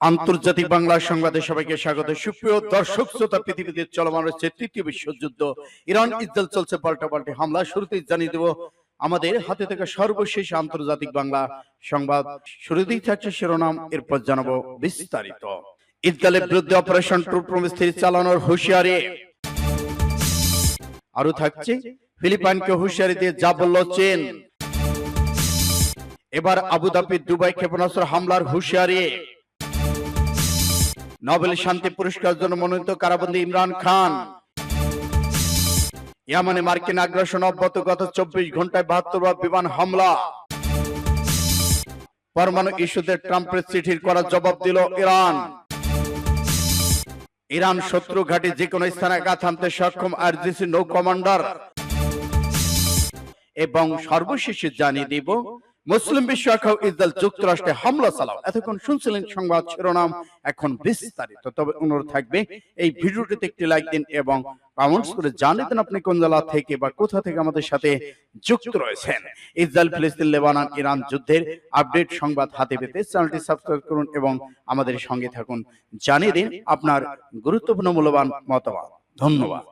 আন্তর্জাতিক বাংলা সংবাদে সবাইকে স্বাগত। সুপ্রিয় দর্শক শ্রোতা পৃথিবীতে চলমান রয়েছে তৃতীয় বিশ্বযুদ্ধ। ইরান ইসরায়েল চলছে পাল্টা পাল্টে হামলা। শুরুতেই জানিয়ে দেব আমাদের হাতে থাকা সর্বশেষ আন্তর্জাতিক বাংলা সংবাদ। শুরুতেই থাকছে শিরোনাম এরপর জানাব বিস্তারিত। ইসরায়েলের বিরুদ্ধে অপারেশন ট্রু প্রমিস্ত্রি চালানোর হুঁশিয়ারি। আরও থাকছে ফিলিপাইনকে হুঁশিয়ারি দিয়ে যা বলল চীন। এবার আবুধাবি দুবাই ক্ষেপণাস্ত্র হামলার হুঁশিয়ারি। নোবেল শান্তি পুরস্কার জন্য মনোনীত কারাবন্দী ইমরান খান। ইয়ামানে মার্কিন আগ্রাসন অব্যাহত গত চব্বিশ ঘন্টায় বাহাত্তর বিমান হামলা। পরমাণু ইস্যুতে ট্রাম্পের চিঠির করা জবাব দিল ইরান। ইরান শত্রু ঘাঁটি যে কোনো স্থানে আঘাত হানতে সক্ষম আরজিসি নৌ কমান্ডার। এবং সর্বশেষে জানিয়ে দিব মুসলিম বিশ্ব ইসরায়েল যুক্তরাষ্ট্রে হামলা চালাও। এতক্ষণ শুনছিলেন সংবাদ শিরোনাম, এখন বিস্তারিত। তবে অনুরোধ থাকবে, এই ভিডিওটিতে একটি লাইক দিন এবং কমেন্টস করে জানিয়ে দেন আপনি কোন জেলা থেকে বা কোথা থেকে আমাদের সাথে যুক্ত রয়েছেন। ইসরায়েল, ফিলিস্তিন, লেবানন, ইরান যুদ্ধের আপডেট সংবাদ হাতে পেতে চ্যানেলটি সাবস্ক্রাইব করুন এবং আমাদের সঙ্গে থাকুন। জানিয়ে দিন আপনার গুরুত্বপূর্ণ মূল্যবান মতামত। ধন্যবাদ।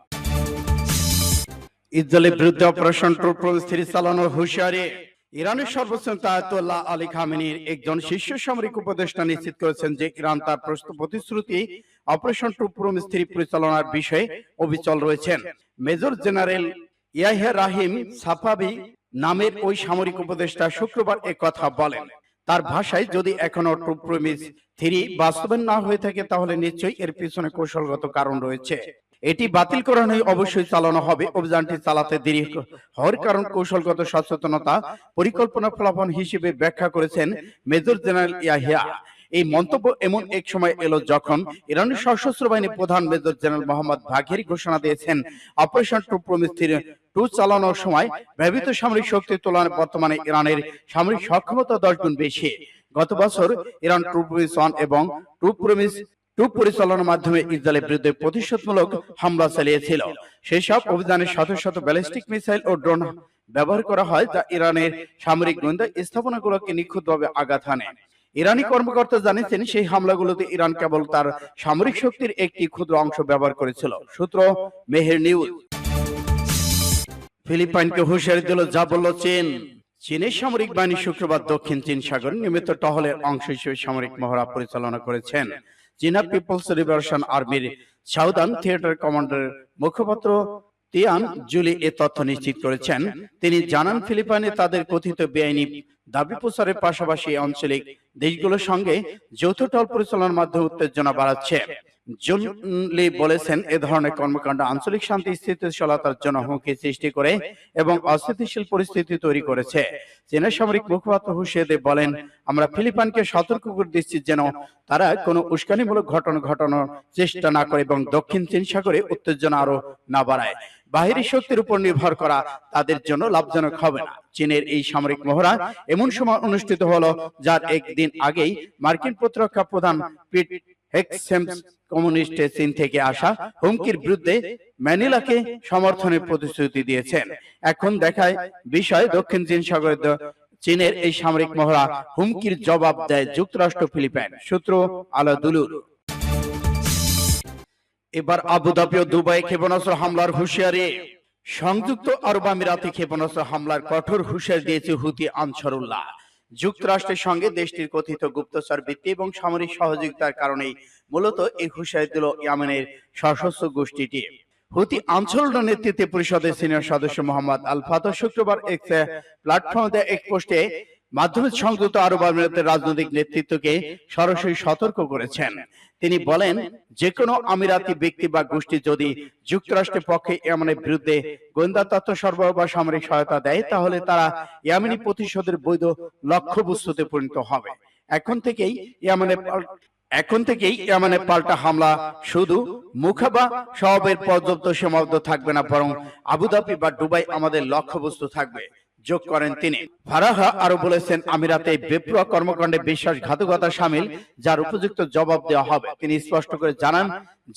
ইসরায়েলের বিরুদ্ধে অপারেশন ট্রু প্রস্তুতি চালানোর হুঁশিয়ারি। ইরানের সর্বোচ্চ আয়াতুল্লাহ আলী খামেনির একজন শীর্ষ সামরিক উপদেষ্টা নিশ্চিত করেছেন যে ইরান তার প্রস্তুত প্রতিশ্রুতি অপারেশন ট্রু প্রস্তুতি পরিচালনার বিষয়ে অবিচল রয়েছেন। Major general Yahya Rahim Safavi নামের ওই সামরিক উপদেষ্টা শুক্রবার কথা বলেন। তার ভাষায় যদি এখনও ট্রু প্রমিস থ্রি বাস্তবায়ন না হয়ে থাকে তাহলে নিশ্চয়ই এর পিছনে কৌশলগত কারণ রয়েছে। এটি বাতিল করানো অবশ্যই চালানো হবে। অভিযানটি চালাতে দেরি হওয়ার কারণ কৌশলগত সচেতনতা পরিকল্পনা ফলাফল হিসেবে ব্যাখ্যা করেছেন মেজর জেনারেল ইয়াহিয়া। এই মন্তব্য এমন এক সময় এলো যখন ইরানের সশস্ত্র বাহিনী প্রধান মেজর জেনারেল মোহাম্মদ ভাগেরি ঘোষণা দিয়েছেন অপারেশন টু প্রমিস্থির টু চালানোর সময় ব্যবহৃত সামরিক শক্তির তুলনায় বর্তমানে ইরানের সামরিক সক্ষমতা দশ গুণ বেশি। গত বছর ইরান টু প্রমিস ওয়ান এবং টু প্রমিস টু পরিচালনার মাধ্যমে ইসরায়েলের বিরুদ্ধে প্রতিশোধমূলক হামলা চালিয়েছিল। সেই সব অভিযানে শত শত ব্যালিস্টিক মিসাইল ও ড্রোন ব্যবহার করা হয় যা ইরানের সামরিক গোয়েন্দা স্থাপনাগুলোকে নিখুঁতভাবে আঘাত হানে। ইরানি কর্মকর্তা জানিয়েছেন, সেই হামলাগুলোতে ইরান কেবল তার সামরিক শক্তির একটি ক্ষুদ্র অংশ ব্যবহার করেছিল। সূত্র মেহের নিউজ। ফিলিপাইনকে হুঁশিয়ারি দিল যা বলল চীন। চীনের সামরিক বাহিনী শুক্রবার দক্ষিণ চীন সাগর নিয়মিত টহলের অংশ হিসেবে সামরিক মহড়া পরিচালনা করেছেন। চীনা পিপলস লিবারেশন আর্মির সাউদার্ন থিয়েটার কমান্ডারের মুখপাত্র তিয়ান জুলি এ তথ্য নিশ্চিত করেছেন। তিনি জানান, ফিলিপাইনে তাদের কথিত বেআইনি দাবি প্রচারের পাশাপাশি আঞ্চলিক দেশগুলোর সঙ্গে যৌথ টল পরিচালনার মাধ্যমে উত্তেজনা বাড়াচ্ছে। জুনলি বলেছেন এ ধরনের কর্মকাণ্ড আঞ্চলিক শান্তি, স্থিতিশীলতার জন্য হুমকি সৃষ্টি করে এবং অস্থিতিশীল পরিস্থিতি তৈরি করেছে। সামরিক মুখপাত্র হুশিয়ে বলেন, আমরা ফিলিপাইনকে সতর্ক করে দিচ্ছি যেন তারা কোনো উস্কানিমূলক ঘটনা ঘটানোর চেষ্টা না করে এবং দক্ষিণ চীন সাগরে উত্তেজনা আরও না বাড়ায়। বাহিনী শক্তির উপর নির্ভর করা তাদের জন্য লাভজনক হবে না। চীনের এই সামরিক মহড়া এমন সময় অনুষ্ঠিত হলো, যার একদিন আগেই মার্কিন প্রতিরক্ষা প্রধান পিট কমিউনিস্ট চীন থেকে আসা হুমকির বিরুদ্ধে ম্যানিলাকে সমর্থনের প্রতিশ্রুতি দিয়েছেন। এখন দেখায় বিষয় দক্ষিণ চীন চীনের এই সামরিক মহড়া হুমকির জবাব দেয় যুক্তরাষ্ট্র, ফিলিপাইন। সূত্র আলাদুলুর। এবার আবুধাবি ও দুবাই ক্ষেপণাস্ত্র হামলার হুঁশিয়ারি। সংযুক্ত আরব আমিরাতে ক্ষেপণাস্ত্র হামলার কঠোর হুঁশিয়ারি দিয়েছে হুতি আনসারুল্লাহ। যুক্তরাষ্ট্রের সঙ্গে দেশটির কথিত গুপ্তচর বৃত্তি এবং সামরিক সহযোগিতার কারণেই মূলত এই হুঁশিয়ারি দিল ইয়ামেনের সশস্ত্র গোষ্ঠীটি। হুতি আঞ্চল নেতৃত্বে পরিষদের সিনিয়র সদস্য মোহাম্মদ আল ফাতহ শুক্রবার এক প্ল্যাটফর্মে এক পোস্টে মাধ্যমে সংযুক্ত আরব আমিরাতের রাজনৈতিক নেতৃত্বকে সরাসরি সতর্ক করেছেন। তিনি বলেন যে কোনো আমিরাতি ব্যক্তি বা গোষ্ঠী যদি যুক্তরাষ্ট্রের পক্ষে ইয়ামানের বিরুদ্ধে গোয়েন্দা তথ্য সরবরাহ বা সামরিক সহায়তা দেয় তাহলে তারা ইয়ামানি প্রতিশোধের বৈধ লক্ষ্যবস্তুতে পরিণত হবে। এখন থেকেই ইয়ামানের এখন থেকেই ইয়ামানের পাল্টা হামলা শুধু মুখা বা স্বভাবের পর্যাপ্ত সীমাবদ্ধ থাকবে না বরং আবুধাবি বা দুবাই আমাদের লক্ষ্যবস্তু থাকবে যোগ করেন তিনি। ফারাহা আরও বলেছেন আমিরাতে বেপরোয়া কর্মকাণ্ডে বিশ্বাসঘাতকতা সামিল যার উপযুক্ত জবাব দেওয়া হবে। তিনি স্পষ্ট করে জানান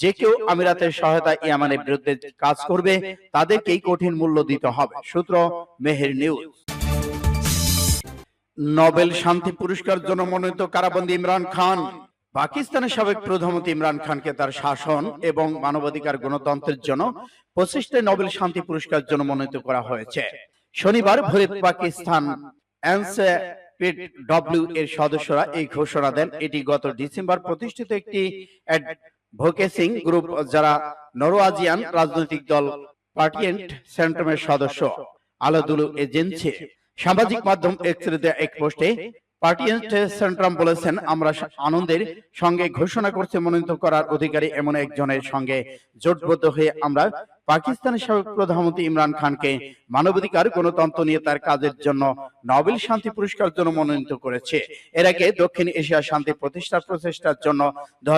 যে কেউ আমিরাতের সহায়তা ইয়ামানের বিরুদ্ধে কাজ করবে তাদেরকেই কঠিন মূল্য দিতে হবে। সূত্র মেহের নিউজ। নোবেল শান্তি পুরস্কার জন্য মনোনীত কারাবন্দী ইমরান খান। পাকিস্তানের সাবেক প্রধানমন্ত্রী ইমরান খানকে তার শাসন এবং মানবাধিকার গণতন্ত্রের জন্য পঁচিশটায় নোবেল শান্তি পুরস্কার জন্য মনোনীত করা হয়েছে শনিবার ভোরে পাকিস্তান এনসিপিড ডব্লিউ এর সদস্যরা এই ঘোষণা দেন। এটি গত ডিসেম্বর প্রতিষ্ঠিত একটি অ্যাডভোকেসিং গ্রুপ যারা নরওয়াজিয়ান রাজনৈতিক দল পার্টিয়েন্ট সেন্ট্রামের সদস্য। আলাদুলু এজেন্সি সামাজিক মাধ্যম এক পোস্টে পার্টিয়েন্ট সেন্ট্রাম বলেছেন আমরা আনন্দের সঙ্গে ঘোষণা করছে মনোনীত করার অধিকারী এমন একজনের সঙ্গে জোটবদ্ধ হয়ে আমরা পাকিস্তানের সাবেক প্রধানমন্ত্রী ইমরান খানকে মানবাধিকার, গণতন্ত্র নিয়ে তার কাজের জন্য নোবেল শান্তি পুরস্কার জন্য মনোনীত করেছে। এর আগে দক্ষিণ এশিয়া শান্তি প্রতিষ্ঠার প্রচেষ্টার জন্য দু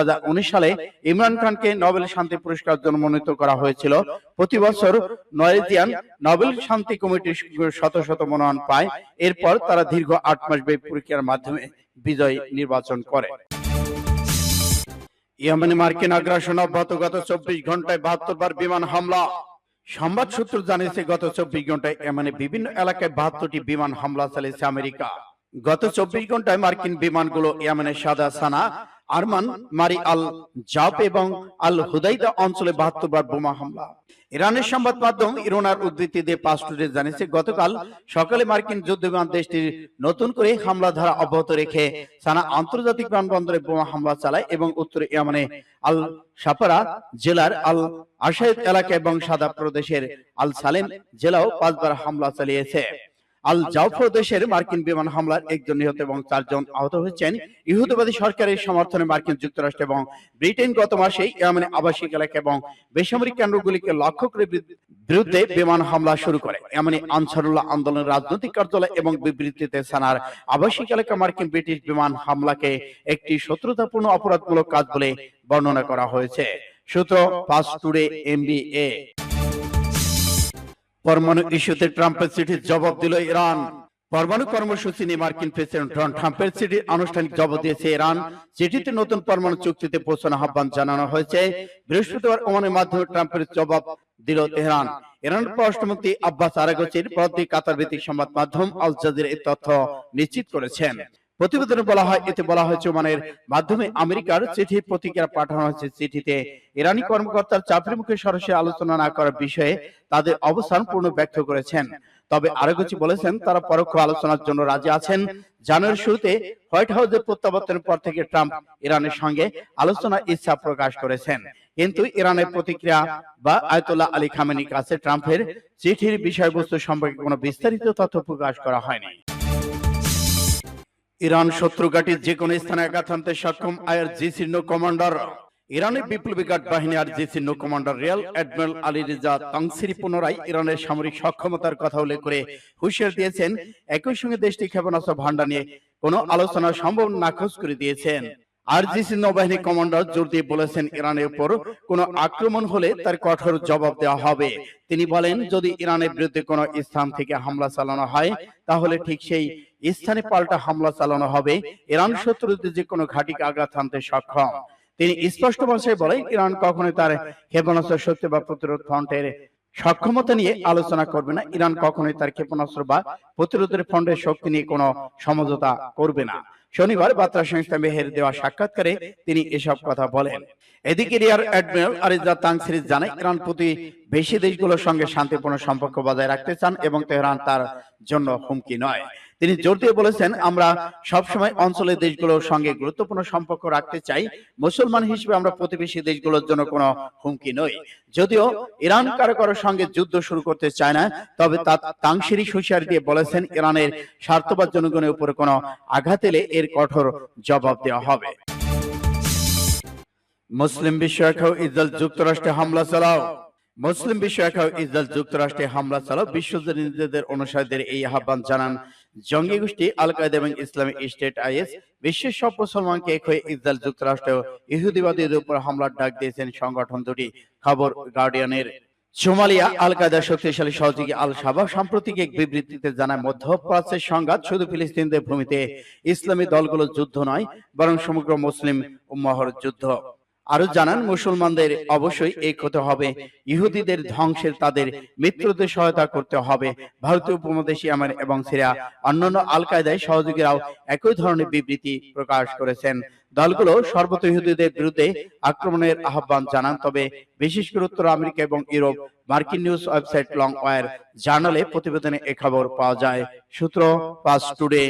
সালে ইমরান খানকে নোবেল শান্তি পুরস্কার জন্য মনোনীত করা হয়েছিল। প্রতি বছর নয়েজিয়ান নোবেল শান্তি কমিটির শত শত মনোনয়ন পায়। এরপর তারা দীর্ঘ আট মাস ব্যাপী পরীক্ষার মাধ্যমে বিজয় নির্বাচন করে। ইয়েমেনে মার্কিন আগ্রাসন অব্যাহত গত চব্বিশ ঘন্টায় বাহাত্তর বার বিমান হামলা। সংবাদ সূত্র জানিয়েছে, গত চব্বিশ ঘন্টায় ইয়েমেনে বিভিন্ন এলাকায় বাহাত্তরটি বিমান হামলা চালিয়েছে আমেরিকা। গত চব্বিশ ঘন্টায় মার্কিন বিমানগুলো ইয়েমেনের সাদা সানা আরমান, মারি আল জাপ এবং আল হুদাইদা অঞ্চলে বাহাত্তর বার বোমা হামলা। ইরানের সংবাদ মাধ্যম ইরানার উদ্ধৃতি দিয়ে পাঁচ জানিয়েছে, গতকাল সকালে মার্কিন যুদ্ধ বিমান দেশটির নতুন করে হামলা ধারা অব্যাহত রেখে সানা আন্তর্জাতিক বিমানবন্দরে বোমা হামলা চালায় এবং উত্তর ইয়ামানে আল সাপারা জেলার আল আশায়দ এলাকা এবং সাদা প্রদেশের আল সালেম জেলাও পাঁচবার হামলা চালিয়েছে। আল জাউফর দেশের মার্কিন বিমান হামলার একজন নিহত এবং চারজন আহত হয়েছেন। ইহুদিবাদী সরকারের সমর্থনে মার্কিন যুক্তরাষ্ট্র এবং ব্রিটেন গত মাসে ইয়ামেনে আবাসিক এলাকা এবং বেসামরিক কেন্দ্রগুলিকে লক্ষ্য করে বিরুদ্ধে বিমান হামলা শুরু করে। এমনই আনসারুল্লাহ আন্দোলনের রাজনৈতিক কার্যালয় এবং বিবৃতিতে সানার আবাসিক এলাকা মার্কিন ব্রিটিশ বিমান হামলাকে একটি শত্রুতাপূর্ণ অপরাধমূলক কাজ বলে বর্ণনা করা হয়েছে। সূত্র ফাস্ট টুডে এমবিএ। পরমাণু ইস্যুতে ট্রাম্পের চিঠির জবাব দিল ইরান। পরমাণু কর্মসূচি নিয়ে মার্কিন প্রেসিডেন্ট ডোনাল্ড ট্রাম্পের চিঠির আনুষ্ঠানিক জবাব দিয়েছে ইরান। চিঠিতে নতুন পরমাণু চুক্তিতে পৌঁছানো আহ্বান জানানো হয়েছে। বৃহস্পতিবার ওমানের মাধ্যমে ট্রাম্পের জবাব দিল তেহরান ইরান পররাষ্ট্রমন্ত্রী আব্বাস আরাগচির প্রতি কাতার ভিত্তিক সংবাদ মাধ্যম আল জাজির এই তথ্য নিশ্চিত করেছেন। প্রতিবেদনে বলা হয়, এতে বলা হয়েছে, ওমানের মাধ্যমে আমেরিকার চিঠি প্রতিক্রিয়া পাঠানো হয়েছে চিঠিতে। ইরানি কর্মকর্তার চাপের মুখে সরাসরি আলোচনা না করার বিষয়ে তাদের অবস্থান পূর্ণ ব্যক্ত করেছেন। তবে আরোগচি বলেছেন, তারা পরোক্ষ আলোচনার জন্য রাজি আছেন। জানুয়ারি শুরুতে হোয়াইট হাউসের প্রত্যাবর্তনের পর থেকে ট্রাম্প ইরানের সঙ্গে আলোচনা ইচ্ছা প্রকাশ করেছেন। কিন্তু ইরানের প্রতিক্রিয়া বা আয়তুল্লাহ আলী খামেনির কাছে ট্রাম্পের চিঠির বিষয়বস্তু সম্পর্কে কোনো বিস্তারিত তথ্য প্রকাশ করা হয়নি। ইরান শত্রু ঘাঁটি যে কোনো স্থানে আঘাত হানতে সক্ষম আয়ের জি চিহ্ন কমান্ডার। ইরানের বিপ্লবী গার্ড বাহিনী আর জি চিহ্ন commander rear admiral Ali Reza Tangsiri পুনরায় ইরানের সামরিক সক্ষমতার কথা উল্লেখ করে হুঁশিয়ার দিয়েছেন, একই সঙ্গে দেশটি ক্ষেপণাস্ত্র ভান্ডার নিয়ে কোনো আলোচনা সম্ভব নাকচ করে দিয়েছেন। আরজিসি নৌবাহিনী কমান্ডার জোর দিয়ে বলেছেন, ইরানের উপর কোনো আক্রমণ হলে তার কঠোর জবাব দেওয়া হবে। তিনি বলেন, যদি ইরানের বিরুদ্ধে কোনো স্থান থেকে হামলা চালানো হয়, তাহলে ঠিক সেই স্থানে পাল্টা হামলা চালানো হবে। ইরান শত্রুতে যে কোনো ঘাটিকে আঘাত হানতে সক্ষম। তিনি স্পষ্ট ভাষায় বলেন, ইরান কখনোই তার ক্ষেপণাস্ত্র শক্তি বা প্রতিরোধ ফ্রন্টের সক্ষমতা নিয়ে আলোচনা করবে না। ইরান কখনোই তার ক্ষেপণাস্ত্র বা প্রতিরোধের ফ্রন্টের শক্তি নিয়ে কোনো সমঝোতা করবে না। শনিবার বার্তা সংস্থা মেহের দেওয়া সাক্ষাৎকারে তিনি এসব কথা বলেন। এদিকে রিয়ার অ্যাডমিরাল আরিজা তাংসির জানায় ইরান প্রতি বেশি দেশগুলোর সঙ্গে শান্তিপূর্ণ সম্পর্ক বজায় রাখতে চান এবং তেহরান তার জন্য হুমকি নয়। তিনি জোর দিয়ে বলেছেন আমরা সবসময় অঞ্চলের দেশগুলোর সঙ্গে গুরুত্বপূর্ণ সম্পর্ক রাখতে চাই। মুসলমান হিসেবে আমরা প্রতিবেশী দেশগুলোর জন্য কোনো হুমকি নই। যদিও ইরান কারও কারোর সঙ্গে যুদ্ধ শুরু করতে চায় না তবে তা তাংশিরি হুঁশিয়ারি দিয়ে বলেছেন ইরানের স্বার্থবাদ জনগণের উপরে কোনো আঘাত এলে এর কঠোর জবাব দেওয়া হবে। মুসলিম বিশ্ব ইসরায়েল যুক্তরাষ্ট্রে হামলা চালাও মুসলিম বিশ্ব একাও ইসরায়েল যুক্তরাষ্ট্রে হামলা চালাও বিশ্বজুড়ে নিজেদের অনুসারীদের এই আহ্বান জানান। জঙ্গি গোষ্ঠী আল কায়দা এবং ইসলামিক স্টেট আইএস বিশ্বের সব মুসলমানকে এক হয়ে ইসরায়েল যুক্তরাষ্ট্র ইহুদিবাদীদের উপর হামলার ডাক দিয়েছেন সংগঠন দুটি, খবর গার্ডিয়ানের। সোমালিয়া আল কায়দার শক্তিশালী সহযোগী আল সাবাহ সাম্প্রতিক এক বিবৃতিতে জানায়, মধ্যপ্রাচ্যের সংঘাত শুধু ফিলিস্তিনদের ভূমিতে ইসলামী দলগুলোর যুদ্ধ নয়, বরং সমগ্র মুসলিম উম্মাহর যুদ্ধ। আরও জানান মুসলমানদের অবশ্যই এক হতে হবে। ইহুদিদের ধ্বংসের তাদের মিত্রদের সহায়তা করতে হবে। ভারতীয় উপমহাদেশী আমের এবং সিরিয়া অন্যান্য আল কায়দায় সহযোগীরাও একই ধরনের বিবৃতি প্রকাশ করেছেন। দলগুলো সর্বত ইহুদিদের বিরুদ্ধে আক্রমণের আহ্বান জানান। তবে বিশেষ করে উত্তর আমেরিকা এবং ইউরোপ। মার্কিন নিউজ ওয়েবসাইট লং ওয়ার জার্নালে প্রতিবেদনে এ খবর পাওয়া যায়। সূত্র পাস টুডে।